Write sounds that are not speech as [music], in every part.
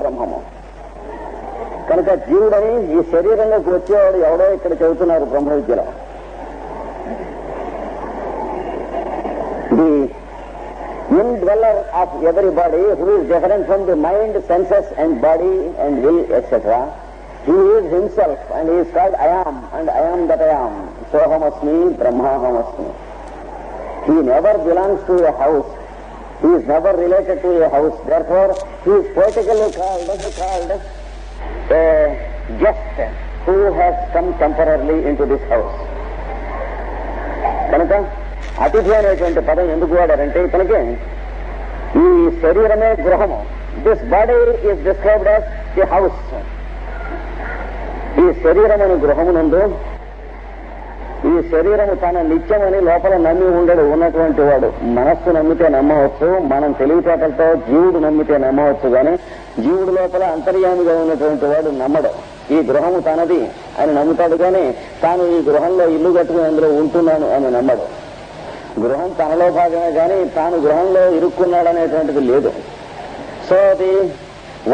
బ్రహ్మము కనుక జీవుడని ఈ శరీరంలోకి వచ్చేవాడు ఎవడో ఇక్కడ చెబుతున్నారు బ్రహ్మ విద్యలో the indweller of everybody who is different from the mind, senses and body and will, etc. He is himself and he is called I am and I am that I am. Sohamasmi, Brahmahamasmi. He never belongs to a house. He is never related to a who Therefore, he is poetically called, called a guest who has come temporarily into this house. కనుక అతిథి అనేటువంటి పదం ఎందుకు వాడారంటే ఇతనికి ఈ శరీరమే గృహము this body is described as the house ఈ శరీరం అనే గృహమునందు ఈ శరీరము తన నిత్యమని లోపల నమ్మి ఉండడు ఉన్నటువంటి వాడు. మనస్సు నమ్మితే నమ్మవచ్చు మనం తెలివితేటలతో జీవుడు నమ్మితే నమ్మవచ్చు కానీ జీవుడు లోపల అంతర్యామిగా ఉన్నటువంటి వాడు నమ్మడు. ఈ గృహము తనది అని నమ్ముతాడు కానీ తాను ఈ గృహంలో ఇల్లు కట్టుకుని అందులో ఉంటున్నాను అని నమ్మడు. గృహం తనలో భాగమే కానీ తాను గృహంలో ఇరుక్కున్నాడనేటువంటిది లేదు. సో అది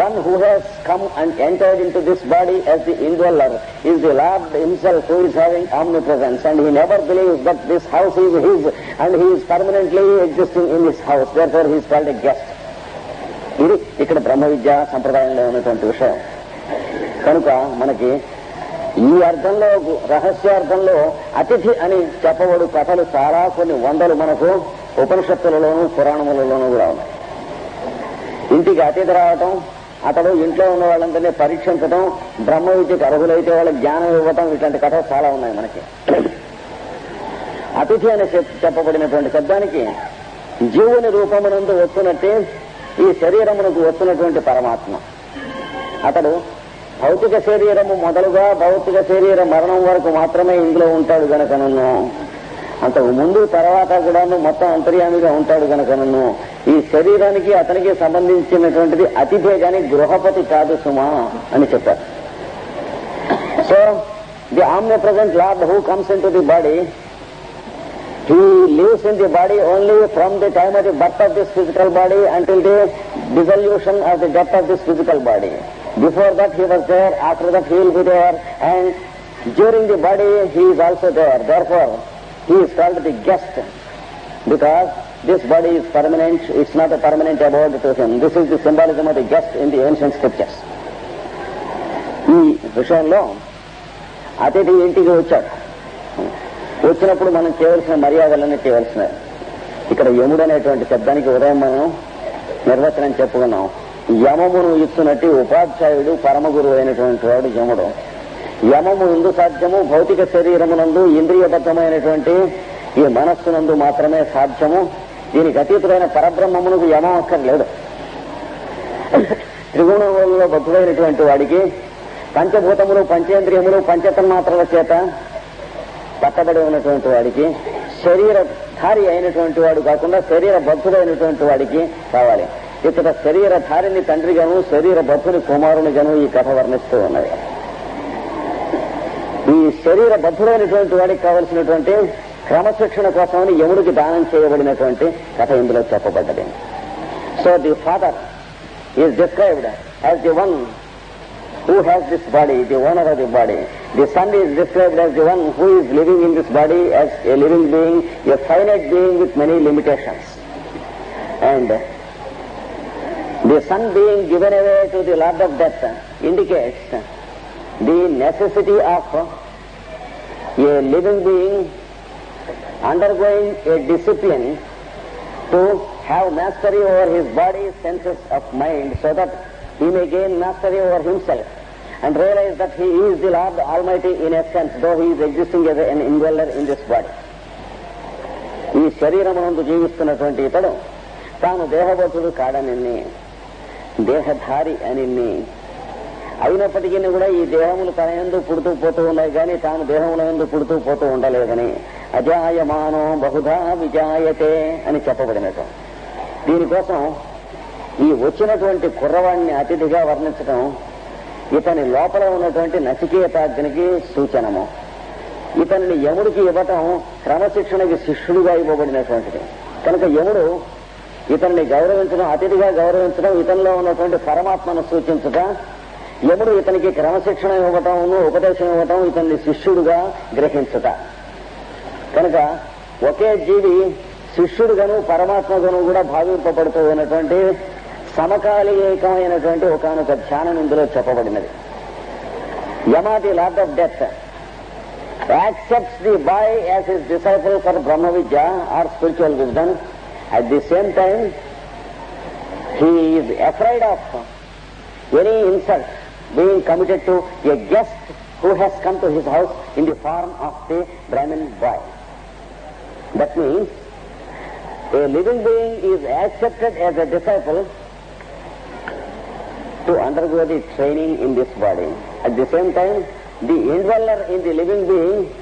one who has come and entered into this body as the indweller is the lord himself who is having omnipresence and he never believes that this house is his and he is permanently existing in this house. Therefore he is called a guest. ఇది ఇక్కడ బ్రహ్మ విద్య సంప్రదాయంలో ఉన్నటువంటి విషయం. కనుక మనకి ఈ అర్థంలో రహస్యార్థంలో అతిథి అని చెప్పబడు కథలు చాలా కొన్ని వందలు మనకు ఉపనిషత్తులలోనూ పురాణములలోనూ కూడా ఉన్నాయి. ఇంటికి అతిథి రావటం అతడు ఇంట్లో ఉన్న వాళ్ళందరినీ పరీక్షించడం బ్రహ్మ విద్యకు అర్హులైతే వాళ్ళకి జ్ఞానం ఇవ్వటం ఇట్లాంటి కథలు చాలా ఉన్నాయి మనకి. అతిథి అని చెప్పబడినటువంటి శబ్దానికి జీవుని రూపమునందు వస్తున్నట్టే ఈ శరీరమునకు వస్తున్నటువంటి పరమాత్మ. అతడు భౌతిక శరీరము మొదలుగా భౌతిక శరీర మరణం వరకు మాత్రమే ఇందులో ఉంటాడు గనక నన్ను అంతకు ముందు తర్వాత కూడాను మొత్తం అంతర్యామిగా ఉంటాడు గనక నన్ను ఈ శరీరానికి అతనికి సంబంధించినటువంటిది అతిథే గాని గృహపతి కాదు సుమా అని చెప్పారు so the omnipresent lord who comes into the body he lives in the body only from the time of the birth of this physical body until the dissolution of the death of this physical body. Before that he was there, after that he will be there, and during the body he is also there. Therefore, he is called the guest because this body is permanent, it's not a permanent abode to him. This is the symbolism of the guest in the ancient scriptures. ఈ విషయంలో అతిథి ఇంటికి వచ్చాడు వచ్చినప్పుడు మనం చేయవలసిన మర్యాదలన్నీ చేయవలసినవి ఇక్కడ యముడు అనేటువంటి శబ్దానికి ఉదయం మనం నిర్వచనం చెప్పుకున్నాం యమమును ఇస్తున్నట్టు ఉపాధ్యాయుడు పరమగురు అయినటువంటి వాడు యముడు యమము ఇందు సాధ్యము భౌతిక శరీరమునందు ఇంద్రియబద్ధమైనటువంటి ఈ మనస్సునందు మాత్రమే సాధ్యము. దీనికి అతీతుడైన పరబ్రహ్మమునకు యమం అక్కర్లేదు. త్రిగుణంలో బద్ధుడైనటువంటి వాడికి పంచభూతములు పంచేంద్రియములు పంచతన్మాత్రల చేత పట్టబడి ఉన్నటువంటి వాడికి శరీరధారి అయినటువంటి వాడు కాకుండా శరీర బద్ధుడైనటువంటి వాడికి కావాలి. ఇక్కడ శరీరధారిని తండ్రిగాను శరీర బద్ధుని కుమారునిగాను ఈ కథ వర్ణిస్తూ ఉన్నది. ఈ శరీర బద్ధుడైనటువంటి వాడికి కావలసినటువంటి క్రమశిక్షణ కోసమని యముడికి దానం చేయబడినటువంటి కథ ఇందులో చెప్పబడ్డది so the father is described as the one who has this body, the owner of the body. The son is described as the one who is living in this body as a living being, a finite being with many limitations. And the son being given away to the Lord of Death indicates the necessity of a living being undergoing a discipline to have mastery over his body, senses of mind, so that he may gain mastery over himself and realize that he is the Lord Almighty in essence, though he is existing as an indweller in this body. ఈ శరీరమునందు జీవిస్తున్నటువంటి ఇతడు తాను దేహబద్ధుడు కాడనిన్ని దేహధారి అని అయినప్పటికీ కూడా ఈ దేహములు తన ఎందు పుడుతూ పోతూ ఉన్నాయి కానీ తాను దేహముల ఎందు పుడుతూ పోతూ ఉండలేదని. అజాయమానో బహుధా విజాయతే అని చెప్పబడినట్టు. దీనికోసం ఈ వచ్చినటువంటి కుర్రవాణ్ణి అతిథిగా వర్ణించడం ఇతని లోపల ఉన్నటువంటి నచికేతాగ్నికి సూచనము. ఇతనిని యముడికి ఇవ్వటం క్రమశిక్షణకి శిష్యుడిగా ఇవ్వబడినటువంటిది. కనుక యముడు ఇతన్ని గౌరవించడం అతిథిగా గౌరవించడం ఇతనిలో ఉన్నటువంటి పరమాత్మను సూచించట యముడు ఇతనికి క్రమశిక్షణ ఇవ్వటం ఉపదేశం ఇవ్వటం ఇతన్ని శిష్యుడుగా గ్రహించట. కనుక ఒకే జీవి శిష్యుడుగాను పరమాత్మగాను కూడా భావింపబడుతూ ఉన్నటువంటి సమకాలీకమైనటువంటి ఒకనొక ధ్యానం ఇందులో చెప్పబడినది. Yama the lord of death. Accepts the boy as his disciple for Brahma vidya or spiritual wisdom. At the same time he is afraid of any insult being committed to a guest who has come to his house in the form of a Brahmin boy. That means a living being is accepted as a disciple to undergo the training in this body. At the same time, the indweller in the living being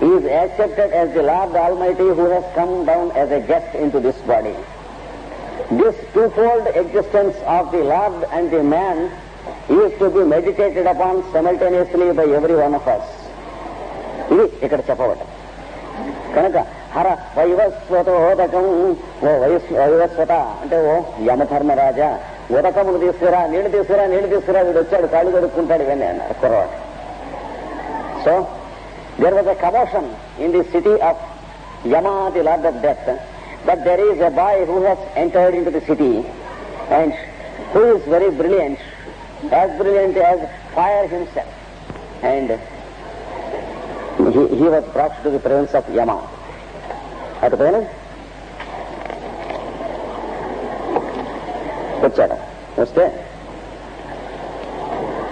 is accepted as the Lord Almighty who has come down as a guest into this body. This twofold existence of the Lord and the man is to be meditated upon simultaneously by every one of us. ఇది ఇక్కడ చెప్పబడ్డ కనుక హర వైవస్వతోదకం ఓ vice వైవస్వత అంటే ఓ యమధర్మరాజా ఉదకమును తీసుకురా నీళ్ళు తీసుకురా నీళ్ళు తీసుకురా వీడు వచ్చాడు కాళ్ళు కడుక్కుంటాడు ఇవన్నీ అన్నారు కుర్రవాడు so there was a commotion in the city of Yama, the Lord of Death, but there is a boy who has entered into the city and who is very brilliant, as brilliant as fire himself. And he, he was brought to the presence of Yama. అటు పైన వచ్చాడు వస్తే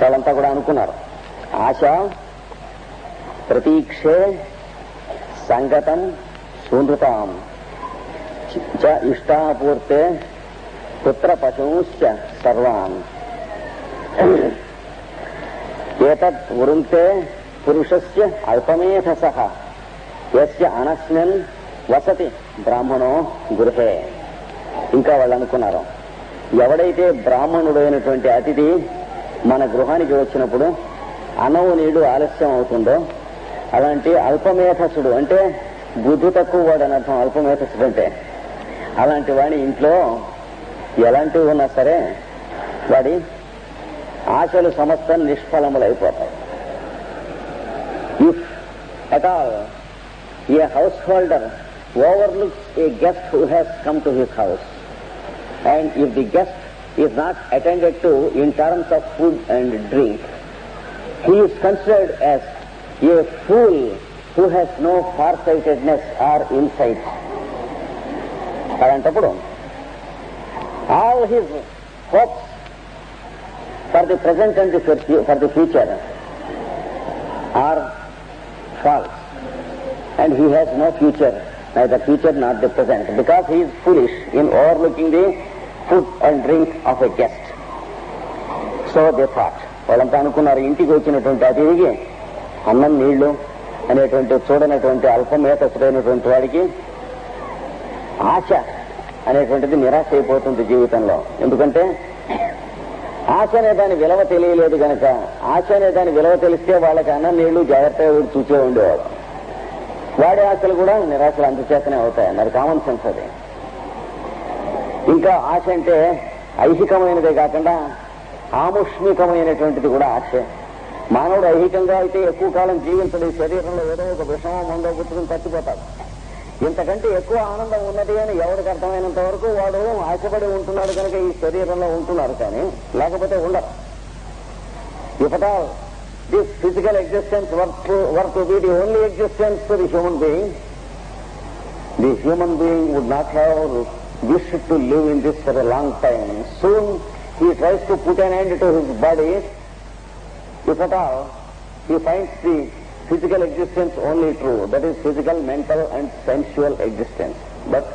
వాళ్ళంతా కూడా అనుకున్నారు ఆశ ప్రతీక్షే సంగతం శూన్యతాం ఇష్టాపూర్తే పుత్ర పశుశ్చ సర్వాన్ ఏతత్ వృంతే పురుషస్య అల్పమేధస యస్య అనస్మిన్ వసతి బ్రాహ్మణో గృహే ఇంకా వాళ్ళు అనుకున్నారు ఎవడైతే బ్రాహ్మణుడైనటువంటి అతిథి మన గృహానికి వచ్చినప్పుడు అనవు నీడు ఆలస్యం అవుతుందో అలాంటి అల్పమేధసుడు అంటే బుద్ధి తక్కువ వాడు అని అర్థం అల్పమేధసుడు అంటే అలాంటి వాడి ఇంట్లో ఎలాంటివి ఉన్నా సరే వాడి ఆశలు సమస్తం నిష్ఫలములైపోతాయి if at all a house holder overlooks a guest who has come to his house and if the guest is not attended to in terms of food and drink he is considered as a fool who has no farsightedness or insight. అలాంటప్పుడు all his hopes for the present and the, for the future are false. And he has no future, neither future nor the present because he is foolish in overlooking the food and drink of a guest. So they thought. వాళ్ళంతా అనుకున్నారు ఇంటికి వచ్చినటువంటి అతిథికి అన్నం నీళ్ళు అనేటువంటి చూడనటువంటి అల్పమేతసుడైనటువంటి వాడికి ఆశ అనేటువంటిది నిరాశ అయిపోతుంది జీవితంలో ఎందుకంటే ఆశ అనే దాని విలువ తెలియలేదు గనక ఆశ అనే దాని విలువ తెలిస్తే వాళ్ళకి నీళ్ళు జాగ్రత్తగా చూసే ఉండేవాడు వాడి ఆశలు కూడా నిరాశలు అందుచేతనే అవుతాయి. అన్నారు కామన్ సెన్స్ అది. ఇంకా ఆశ అంటే ఐహికమైనదే కాకుండా ఆముష్మికమైనటువంటిది కూడా ఆశ. మానవుడు ఐహికంగా అయితే ఎక్కువ కాలం జీవించడు. శరీరంలో ఏదో ఒక విషమం మందో గుర్తుకుని చచ్చిపోతాడు ఇంతకంటే ఎక్కువ ఆనందం ఉన్నది అని ఎవరికి అర్థమైనంత వరకు వాడు ఆశపడి ఉంటున్నాడు కనుక ఈ శరీరంలో ఉంటున్నారు కానీ లేకపోతే ఉండరు. If at all this physical existence work work to be the only existence the human being the human being would not have wish to live in this for a long time soon he tries to put an end to his body if at all, he finds physical existence only true. That is physical, mental and sensual existence. But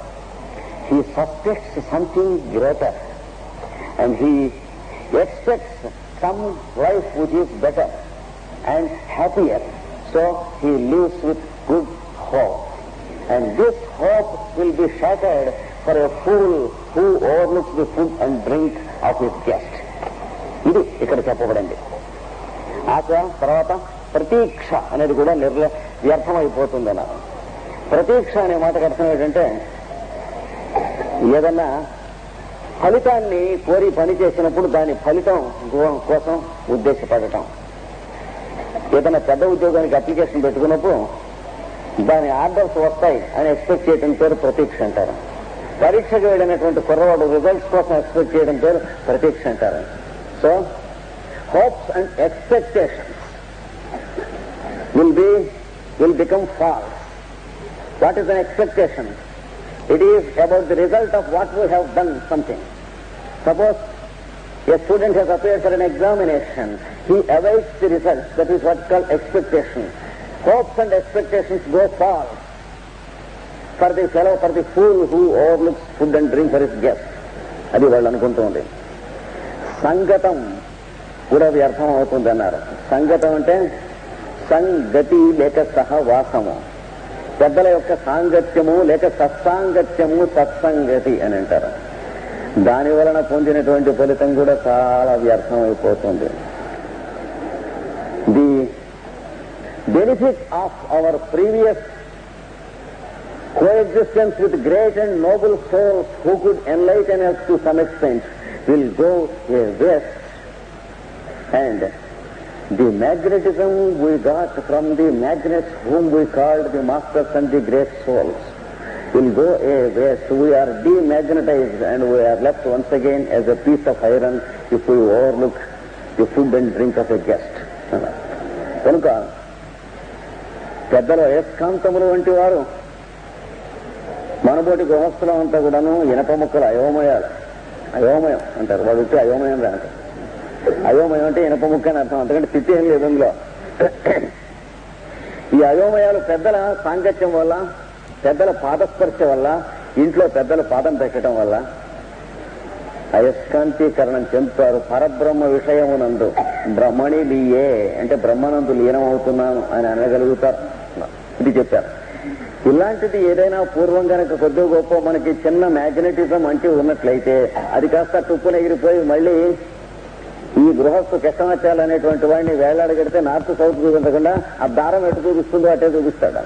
he suspects something greater and he expects some life which is better and happier. So he lives with good hope. And this hope will be shattered for a fool who overlooks the food and drink of his guest. ఇది ఇక్కడ చెప్పబడింది ఆశ తర్వాత ప్రతీక్ష అనేది కూడా నిర్ల వ్యర్థమైపోతుంది అన్నారు ప్రతీక్ష అనే మాటకు అర్థం ఏంటంటే ఏదన్నా ఫలితాన్ని కోరి పని చేసినప్పుడు దాని ఫలితం కోసం ఉద్దేశపడటం. ఏదైనా పెద్ద ఉద్యోగానికి అప్లికేషన్ పెట్టుకున్నప్పుడు దాని ఆర్డర్స్ వస్తాయి అని ఎక్స్పెక్ట్ చేయడం పేరు ప్రతీక్ష అంటారు. పరీక్షకు వెళ్ళినటువంటి కుర్రవాడు రిజల్ట్స్ కోసం ఎక్స్పెక్ట్ చేయడం పేరు ప్రతీక్ష అంటారు. So hopes and expectation Will be will become false what is an expectation It is about the result of what we have done something. Suppose a student has appeared for an examination, he awaits the result. That is what's called expectation. Hopes and expectations go false for the fellow, for the fool who overlooks food and drink for his guest. అది వాళ్ళు అనుకుంటూ ఉంది సంగతం కూడా వ్యర్థం అవుతుంది అన్నారు సంగతం అంటే సంగతి లేక సహవాసము పెద్దల యొక్క సాంగత్యము లేక సత్సాంగత్యము సత్సంగతి అని అంటారు. దాని వలన పొందినటువంటి ఫలితం కూడా చాలా వ్యర్థమైపోతుంది. The benefit of our previous coexistence with great and noble souls who could enlighten us to some extent will go a waste and the magnetism we got from the magnets whom we called the masters and the great souls will go a waste. We are demagnetized and we are left once again as a piece of iron if we overlook the food and drink of a guest. కనుక పెద్దల అయస్కాంతములు వంటి వారు మనబోటి గృహస్థులం అంతా కూడాను ఇనప ముక్కలు అయోమయాలు అయోమయం అంటారు వాడు వచ్చి అయోమయం రా అయోమయం అంటే ఇనప ముక్క అని అర్థం. అంతకంటే స్థితి ఏం లేదు అందులో ఈ అయోమయాలు పెద్దల సాంగత్యం వల్ల పెద్దల పాదస్పర్శ వల్ల ఇంట్లో పెద్దల పాదం పెట్టడం వల్ల. అయస్కాంతీకరణం చెందుతారు పరబ్రహ్మ విషయమునందు. బ్రహ్మణి లీయే అంటే బ్రహ్మనందు లీనమవుతున్నాను అని అనగలుగుతారు. ఇది చెప్పారు. ఇలాంటిది ఏదైనా పూర్వం కనుక కొద్ది గొప్ప మనకి చిన్న మ్యాగ్నెటిజం అంటే ఉన్నట్లయితే అది కాస్త తుప్పునెగిరిపోయి మళ్ళీ ఈ గృహస్థు కష్టమత్యాలు అనేటువంటి వాడిని వేలాడగడితే నార్త్ సౌత్ చూపించకుండా ఆ దారం ఎటు చూపిస్తుందో అటే చూపిస్తాడు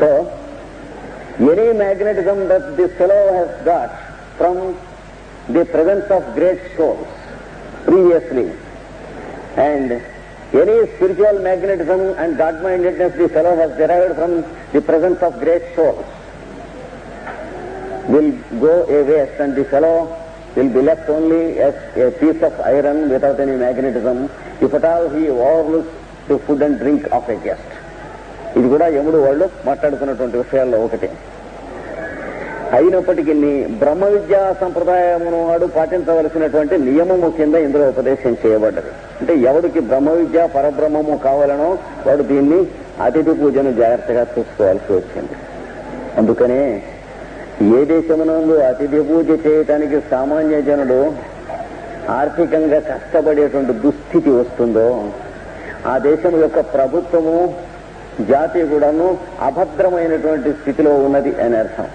so any magnetism that the fellow he's got from the presence of great souls previously. And any spiritual magnetism and god mindedness the fellow he's derived from the presence of great souls. Will go a waste and the fellow will be left only as a piece of iron without any magnetism if at all he overlooks the food and drink of a guest. ఇది కూడా యముడు వాళ్ళు మాట్లాడుతున్నటువంటి విషయాల్లో ఒకటి. అయినప్పటికీ బ్రహ్మ విద్యా సంప్రదాయమును వాడు పాటించవలసినటువంటి నియమము కింద ఇందులో ఉపదేశం చేయబడ్డది. అంటే ఎవడికి బ్రహ్మ విద్య పరబ్రహ్మము కావాలనో వాడు దీన్ని అతిథి పూజను జాగ్రత్తగా చూసుకోవాల్సి వచ్చింది. అందుకనే ఏ దేశమునందు అతిథి పూజ చేయటానికి సామాన్య జనుడు ఆర్థికంగా కష్టపడేటువంటి దుస్థితి వస్తుందో ఆ దేశం యొక్క ప్రభుత్వము జాతి కూడాను అభద్రమైనటువంటి స్థితిలో ఉన్నది అని అర్థం.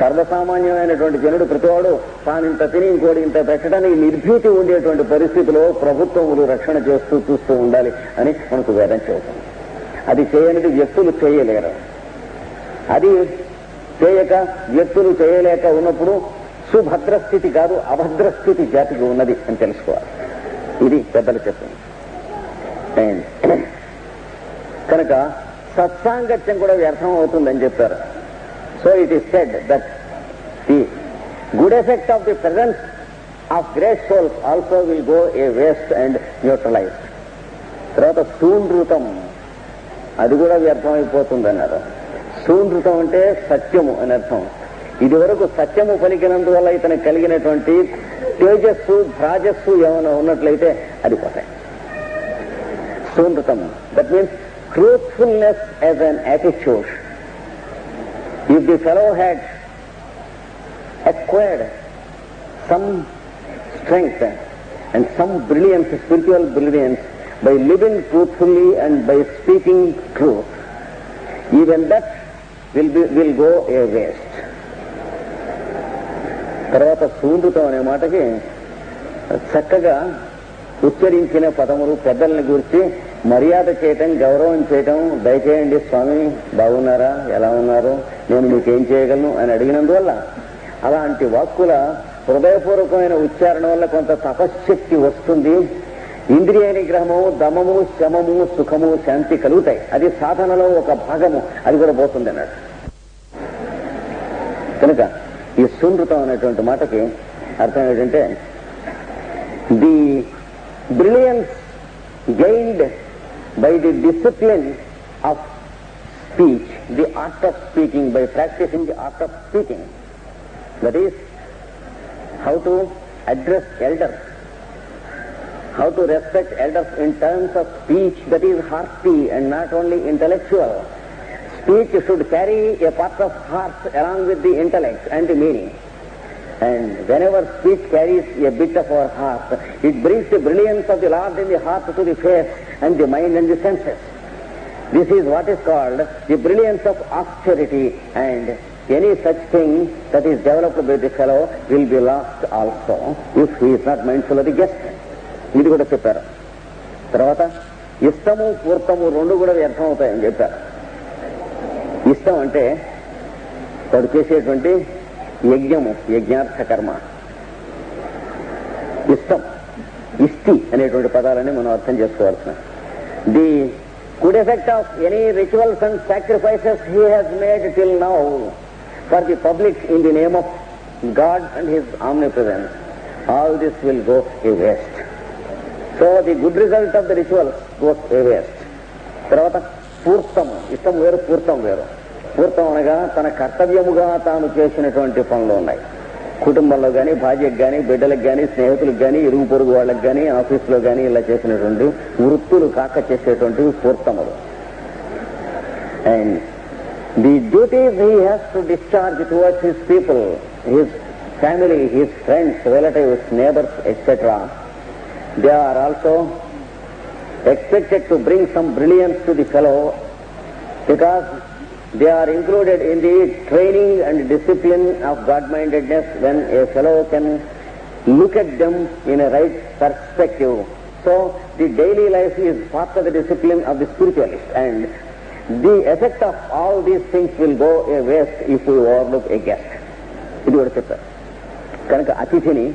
సర్వసామాన్యమైనటువంటి జనుడు ప్రతివాడు తాను ఇంత తిని ఇంకోటి ఇంత పెట్టడానికి నిర్భీతి ఉండేటువంటి పరిస్థితిలో ప్రభుత్వములు రక్షణ చేస్తూ చూస్తూ ఉండాలి అని మనకు వేదం చెబుతుంది. అది చేయనిది వ్యక్తులు చేయలేరు. అది చేయక వ్యక్తులు చేయలేక ఉన్నప్పుడు సుభద్ర స్థితి కాదు అభద్ర స్థితి జాతికి ఉన్నది అని తెలుసుకోవాలి. ఇది పెద్దలు చెప్పింది [clears throat] కనుక సత్సాంగత్యం కూడా వ్యర్థం అవుతుందని చెప్పారు. So it is said that the good effect of the presence of great souls also will go a waste and neutralize తర్వాత సూనృతం అది కూడా వ్యర్థం సూంద్రుతం అంటే సత్యము అని అర్థం. ఇది వరకు సత్యము పలికినందువల్ల ఇతనికి కలిగినటువంటి తేజస్సు ధ్రాజస్సు ఏమైనా ఉన్నట్లయితే అది పోతాయి. సూంద్రుతం that means truthfulness as an attitude if the fellow had acquired some strength and some brilliance spiritual brilliance by living truthfully and by speaking truth even that will be will go a waste. తర్వాత సూండ్రుతం అనే మాటకి చక్కగా ఉచ్చరించిన పదములు పెద్దల్ని గురించి మర్యాద చేయటం గౌరవం చేయటం దయచేయండి స్వామి బాగున్నారా? ఎలా ఉన్నారు? నేను మీకేం చేయగలను? అని అడిగినందువల్ల అలాంటి వాక్కుల హృదయపూర్వకమైన ఉచ్చారణ వల్ల కొంత తపశ్శక్తి వస్తుంది. ఇంద్రియ నిగ్రహము దమము శమము సుఖము శాంతి కలుగుతాయి. అది సాధనలో ఒక భాగము. అది కూడా పోతుంది అన్నాడు కనుక ఈ సునృతం అనేటువంటి మాటకి అర్థం ఏంటంటే the brilliance gained by the discipline of speech the art of speaking by practising the art of speaking. That is how to address elders. How to respect elders in terms of speech that is hearty and not only intellectual. Speech should carry a part of heart along with the intellect and the meaning. And whenever speech carries a bit of our heart, it brings the brilliance of the Lord in the heart to the face and the mind and the senses. This is what is called the brilliance of austerity and any such thing that is developed by the fellow will be lost also if he is not mindful of the guest. ఇది కూడా చెప్పారు. తర్వాత ఇష్టము పూర్తము రెండు కూడా వ్యర్థం అవుతాయని చెప్పారు. ఇష్టం అంటే వాడు చేసేటువంటి యజ్ఞము యజ్ఞార్థ కర్మ. ఇష్టం ఇష్టి అనేటువంటి పదాలని మనం అర్థం చేసుకోవాల్సిన. The good effect of any rituals and sacrifices he has made till now for the public in the name of God and his omnipresence all this will go a waste so the good result of the ritual goes a తర్వాత పూర్తం ఇష్టం వేరు పూర్తం వేరు. పూర్తం అనగా తన కర్తవ్యముగా తాను చేసినటువంటి పనులు ఉన్నాయి. కుటుంబంలో కానీ భార్యకు కానీ బిడ్డలకు కానీ స్నేహితులకు కానీ ఇరుగు పొరుగు వాళ్ళకి కానీ ఆఫీసులో కానీ ఇలా చేసినటువంటి వృత్తులు కాక చేసేటువంటివి పూర్తములు and the duties he has to discharge towards his people his family his friends relatives neighbours etcetera they are also expected to bring some brilliance to the fellow because they are included in the training and discipline of God-mindedness when a fellow can look at them in a right perspective. So the daily life is part of the discipline of the spiritualist and the effect of all these things will go a waste if we overlook a guest. ఇది కూడా చెప్పారు కనుక అతిథిని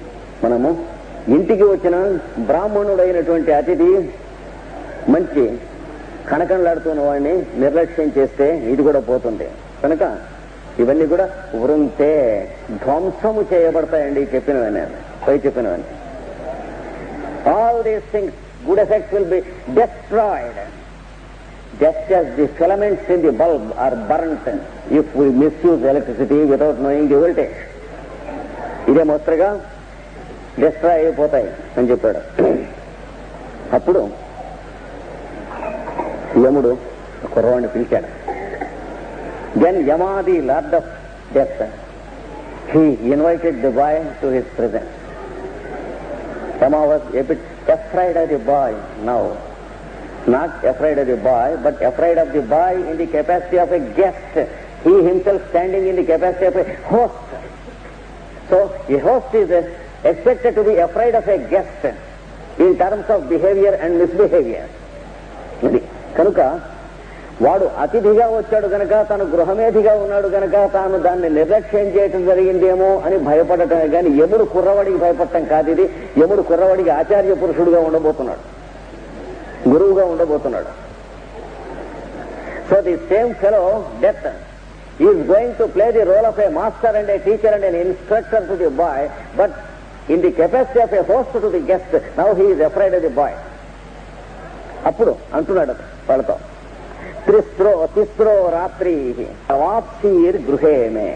మనము ఇంటికి వచ్చిన బ్రాహ్మణుడైనటువంటి అతిథి మంచి కనకనలాడుతున్న వాడిని నిర్లక్ష్యం చేస్తే ఇది కూడా పోతుంది. కనుక ఇవన్నీ కూడా వృంతే ధ్వంసము చేయబడతాయండి చెప్పినవన్నీ. పై చెప్పినవన్నీ. All these things good effects will be destroyed just as the filaments in the bulb are burnt if we misuse electricity without knowing the voltage. ఇదే మొత్తగా డిస్ట్రాయ్ అయిపోతాయి అని చెప్పాడు అప్పుడు యముడు కుర్రవాడిని పిలిచాడు then Yama the lord of death he invited the boy to his presence Yama was a bit afraid of the boy now not afraid of the boy, but afraid of the boy in the capacity of a guest. He himself standing in the capacity of a host. So, a host is uh, expected to be afraid of a guest in terms of behavior and misbehavior. ఇది కనుక వాడు అతిథిగా వచ్చాడు గనక తను గృహమేధిగా ఉన్నాడు గనక తాను దాన్ని నిర్లక్ష్యం చేయటం జరిగిందేమో అని భయపడటమే కానీ యముడు కుర్రవాడికి భయపడటం కాదు ఇది. యముడు కుర్రవాడికి ఆచార్య పురుషుడుగా ఉండబోతున్నాడు. గురువుగా ఉండబోతున్నాడు. So the same fellow death is going to play the role of a master and a teacher and an instructor to the boy but in the capacity of a host to the guest now he is afraid the boy అప్పుడు అంటున్నాడు వాళ్ళతో. త్రిస్త్రో తిస్త్రో రాత్రి అవాప్సీర్ గృహే మే.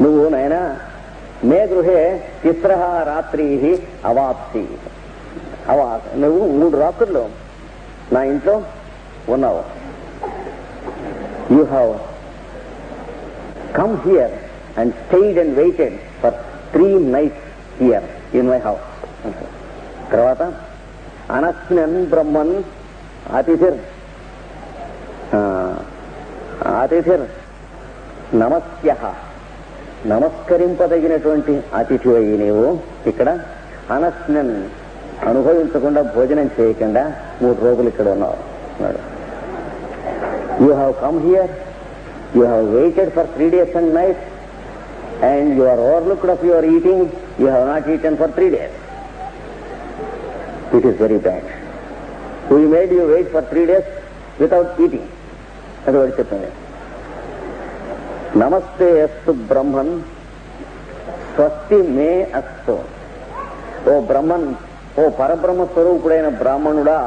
నువ్వు నాయనా మే గృహే తిస్ర రాత్రి అవాప్సి. అవా నువ్వు మూడు రాత్రులు నా ఇంట్లో ఉన్నావు. You have come here and stayed and waited for three nights here in my house తర్వాత అనస్మిన్ బ్రహ్మన్ అతిథిర్ అతిథిర్ నమస్య. నమస్కరింపదగినటువంటి అతిథి అయ్యి నీవు ఇక్కడ అనస్మిన్ అనుభవించకుండా భోజనం చేయకుండా మూడు రోజులు ఇక్కడ ఉన్నావు. You have come here You have waited for three days and nights and you are overlooked of your eating You have not eaten for three days. It is very bad. We made you wait for three days without eating. అది వాడు చెప్పింది నమస్తే అస్తు బ్రహ్మన్ స్వస్తి మే అస్తు ఓ బ్రహ్మన్ ఓ పరబ్రహ్మ స్వరూపుడైన బ్రాహ్మణుడా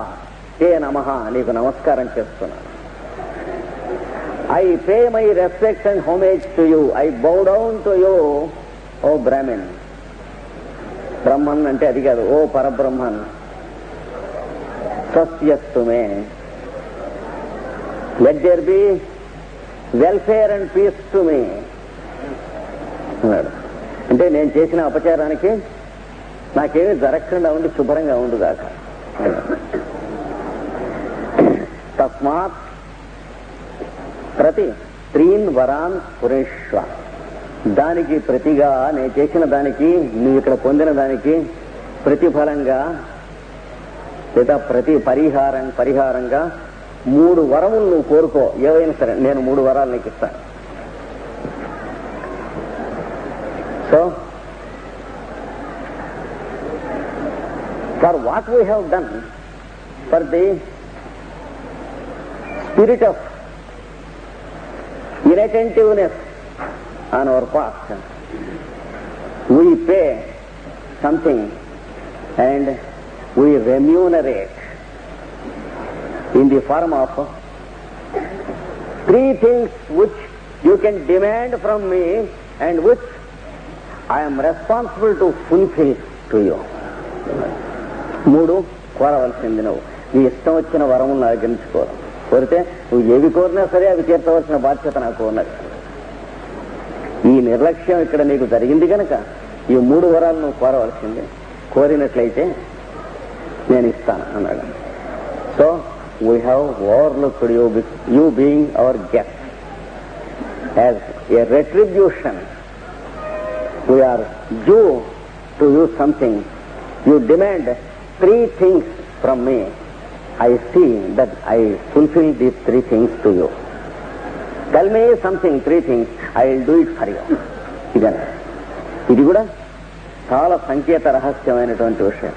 తే నమ నీకు నమస్కారం చేస్తున్నాను I pay my respect and homage to you I bow down to you O Brahman Brahman అంటే అది కాదు ఓ పరబ్రహ్మన్. స్వస్యస్తు let there be welfare and peace to me అన్నాడు. అంటే నేను చేసిన అపచారానికి నాకేమీ జరగకుండా ఉండి శుభ్రంగా ఉండు కాక తస్మాత్ ప్రతి త్రీన్ వరాన్ పురేష్వ. దానికి ప్రతిగా నేను చేసిన దానికి నువ్వు ఇక్కడ పొందిన దానికి ప్రతిఫలంగా లేదా ప్రతి పరిహారం పరిహారంగా మూడు వరములు నువ్వు కోరుకో. ఏవైనా సరే నేను మూడు వరాలు నీకు ఇస్తాను so for what we have done for the spirit of inattentiveness on our part. We pay something and we remunerate in the form of three things which you can demand from me and which I am responsible to fulfill to you. మూడు కోరవలసింది నువ్వు నీ ఇష్టం వచ్చిన వరములు నాకు గెలుచుకోరు కోరితే నువ్వు ఏవి కోరినా సరే అవి తీర్చవలసిన బాధ్యత నాకు ఉన్నది ఈ నిర్లక్ష్యం ఇక్కడ నీకు జరిగింది కనుక ఈ మూడు వరాలు నువ్వు కోరవలసింది. కోరినట్లయితే నేను ఇస్తాను అన్నాడు. So we have overlooked you you being our guest as a retribution we are due to you something you demand three things from me I see that I fulfill these three things to you. Tell me something, three things, I will do it for you ఇదన్న ఇది కూడా చాలా సంకేత రహస్యమైనటువంటి విషయం.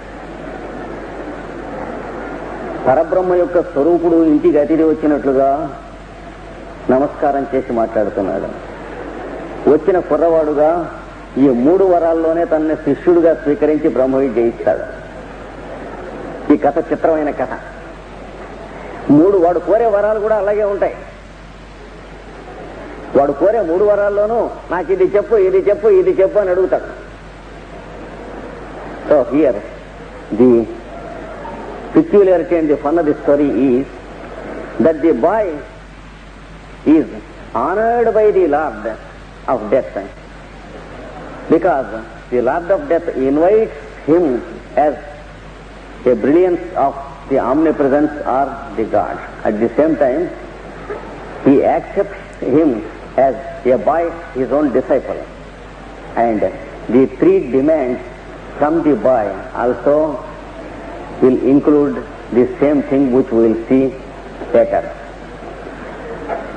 పరబ్రహ్మ యొక్క స్వరూపుడు ఇంటికి అతిథి వచ్చినట్లుగా నమస్కారం చేసి మాట్లాడుతున్నాడు. వచ్చిన కుర్రవాడుగా ఈ మూడు వరాల్లోనే తనని శిష్యుడుగా స్వీకరించి బ్రహ్మవి ఇస్తాడు ఈ కథ చిత్రమైన కథ. మూడు వాడు కోరే వరాలు కూడా అలాగే ఉంటాయి. వాడు కోరే మూడు వరాల్లోనూ నాకు ఇది చెప్పు ఇది చెప్పు ఇది చెప్పు అని అడుగుతాడు so here the peculiarity and the fun of the story is that the boy is honoured by the lord of death because the lord of death invites him as a brilliance of the omnipresence or the God. At the same time, he accepts him as a boy, his own disciple. And the three demands from the boy also will include the same thing which we will see later.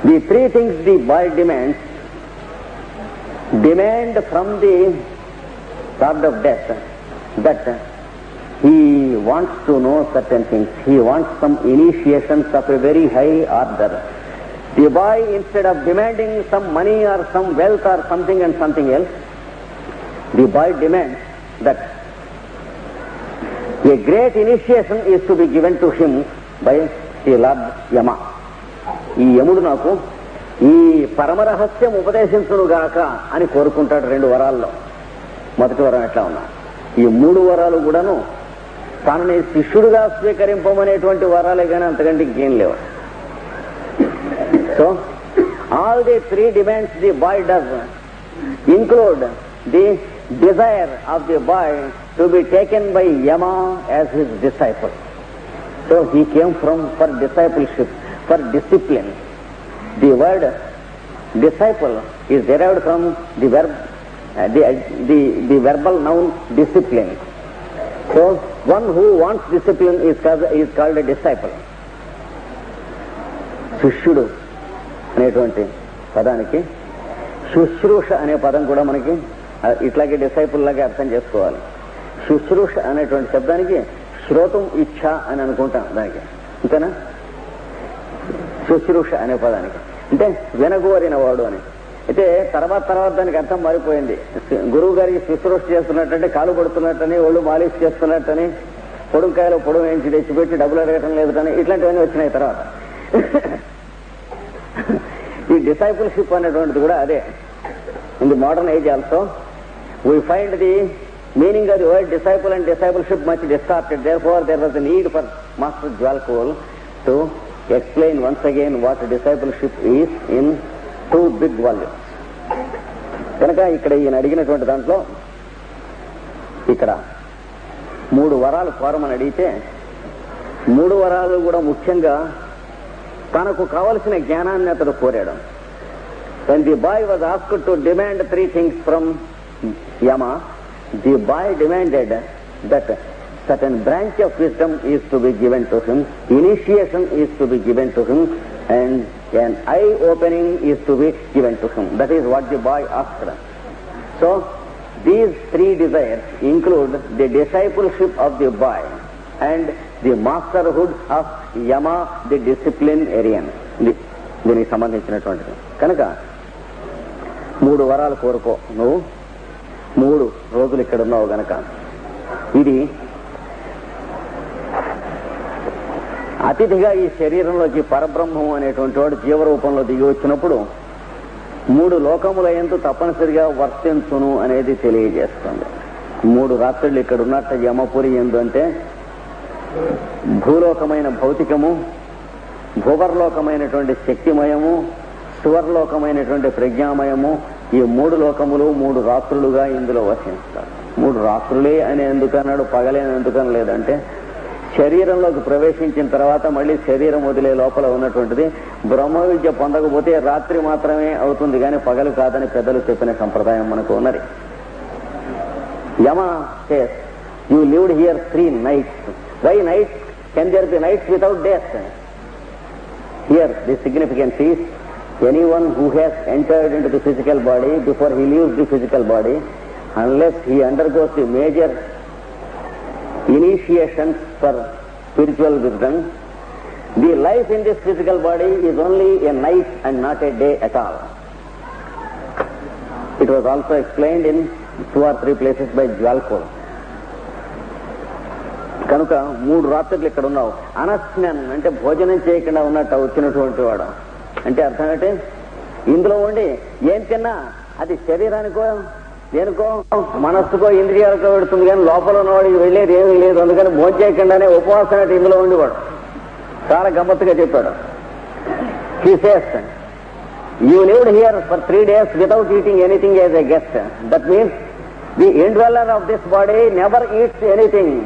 The three things the boy demands demand from the God of death that he wants to know certain things. He wants some initiations of a very high order. The boy, instead of demanding some money or some wealth or something and something else, the boy demands that a great initiation is to be given to him by the Lord Yama. ఈ యముడు నాకు ఈ పరమరహస్యం ఉపదేశించునుగాక అని కోరుకుంటాడు రెండు వరాల్లో మొదటి వరం ఎట్లా ఉన్నా ఈ మూడు వరాలు కూడాను తనని శిష్యుడుగా స్వీకరింపమనేటువంటి వరాలే కానీ అంతకంటే ఇంకేం లేవు So, all the three demands the boy does include the desire of the boy to be taken by Yama as his disciple. So he came from for discipleship, for discipline. The word disciple is derived from the verb, uh, the, uh, the, the verbal noun discipline. So one who wants discipline is called, is called a disciple. Sushudu. అనేటువంటి పదానికి. శుశ్రూష అనే పదం కూడా మనకి ఇట్లాగే disciple లాగే అర్థం చేసుకోవాలి. శుశ్రూష అనేటువంటి శబ్దానికి శ్రోతం ఇచ్ఛ అని అనుకుంటాం దానికి. అంతేనా? శుశ్రూష అనే పదానికి. అంటే వినగోరిన వాడు అని. అయితే తర్వాత తర్వాత దానికి అర్థం మారిపోయింది. గురువు గారికి శుశ్రూష చేస్తున్నట్టంటే కాలు పడుతున్నట్టని ఒళ్ళు మాలిష్ చేస్తున్నట్టని పొడుంకాయలో పొడుగు వేయించి తెచ్చిపెట్టి డబ్బులు అడగటం లేదు కానీ ఇట్లాంటివన్నీ వచ్చినాయి తర్వాత. డిసైపుల్షిప్ అనేటువంటిది కూడా అదే. In the modern age also we find the meaning of the word disciple and discipleship much distorted therefore there was need for master Djwhal Khul to explain once again what discipleship is in two big volumes కనుక ఇక్కడ ఈయన అడిగినటువంటి దాంట్లో ఇక్కడ మూడు వరాలు కోరమని అడిగితే మూడు వరాలు కూడా ముఖ్యంగా తనకు కావలసిన జ్ఞానాన్ని అతడు కోరాడు when the boy was asked to demand three things from Yama, the boy demanded that certain branch of wisdom is to be given to him, initiation is to be given to him, and an eye opening is to be given to him. That is what the boy asked. So, these three desires include the discipleship of the boy and the masterhood of Yama, the discipline the- దీనికి సంబంధించినటువంటిది. కనుక మూడు వరాలు కోరుకో. నువ్వు మూడు రోజులు ఇక్కడ ఉన్నావు గనక. ఇది అతిథిగా ఈ శరీరంలోకి పరబ్రహ్మం అనేటువంటి వాడు జీవరూపంలో దిగి వచ్చినప్పుడు మూడు లోకముల ఎందు తప్పనిసరిగా వర్తించును అనేది తెలియజేస్తుంది. మూడు రాత్రులు ఇక్కడ ఉన్నట్టు యమపురి ఎందు అంటే భూలోకమైన భౌతికము భూవర్లోకమైనటువంటి శక్తిమయము సువర్లోకమైనటువంటి ప్రజ్ఞామయము ఈ మూడు లోకములు మూడు రాత్రులుగా ఇందులో వసిస్తారు మూడు రాత్రులే అని ఎందుకన్నాడు పగలేని ఎందుకని లేదంటే శరీరంలోకి ప్రవేశించిన తర్వాత మళ్ళీ శరీరం వదిలే లోపల ఉన్నటువంటిది బ్రహ్మ విద్య పొందకపోతే రాత్రి మాత్రమే అవుతుంది కానీ పగలు కాదని పెద్దలు చెప్పిన సంప్రదాయం మనకు ఉన్నది. Yama says you lived here three nights Why night? Can there be nights without death? Here, the significance is anyone who has entered into the physical body before he leaves the physical body, unless he undergoes the major initiations for spiritual wisdom, the life in this physical body is only a night and not a day at all. It was also explained in two or three places by Jwalpur. కనుక మూడు రాత్రులు ఇక్కడ ఉన్నావు. అనస్మ్యాన్ అంటే భోజనం చేయకుండా ఉన్నట్టు వచ్చినటువంటి వాడు. అంటే అర్థం ఏంటి? ఇందులో ఉండి ఏం తిన్నా? అది శరీరానికో దేనికో? మనస్సుకో ఇంద్రియాలకో పెడుతుంది కానీ లోపల ఉన్నవాడికి వెళ్ళేది ఏమీ లేదు. అందుకని భోజనం చేయకుండానే ఉపవాసం అంటే ఇందులో ఉండేవాడు. చాలా గమ్మత్తుగా చెప్పాడు. He says you lived here for three days without eating anything as a guest that means the indweller of this body never eats anything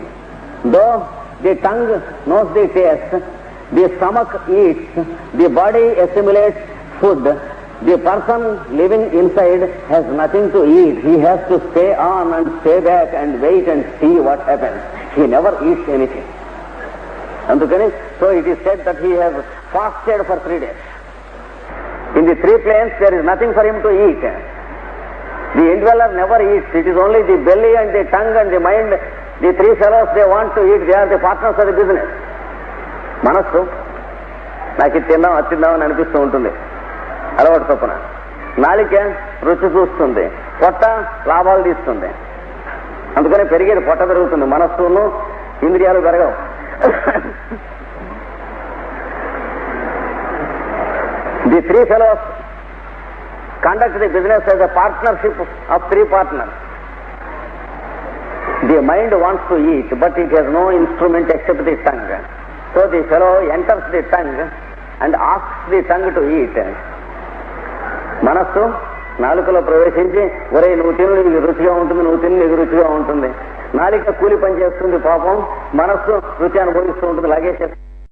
Though the tongue knows the taste, the stomach eats, the body assimilates food, the person living inside has nothing to eat. He has to stay on and stay back and wait and see what happens. He never eats anything. Andukani, so it is said that he has fasted for three days. In the three planes, there is nothing for him to eat. The indweller never eats. It is only the belly and the tongue and the mind the three swallowers they want to eat they partners of business మనస్సు నాకు ఇది తిందాం అది తిందామని అనిపిస్తూ ఉంటుంది. అలవాటు తప్పున. నాలిక రుచి చూస్తుంది. పొట్ట లాభాలు తీస్తుంది. అందుకనే పెరిగేది పొట్ట పెరుగుతుంది. మనస్సును ఇంద్రియాలు పెరగవు. The three fellows conduct the business as a partnership of three partners the mind wants to eat but it has no instrument except the tongue so the fellow enters the tongue and asks the tongue to eat మనస్సు నాలుకలో ప్రవేశించి ఒరే నువ్వు తిను నీకు రుచిగా ఉంటుంది నువ్వు తిను నీకు రుచిగా ఉంటుంది నాలిక కూలి పని చేస్తుంది పాపం మనస్సు రుచి అనుభవిస్తూ ఉంటుంది లాగేసేస్తుంది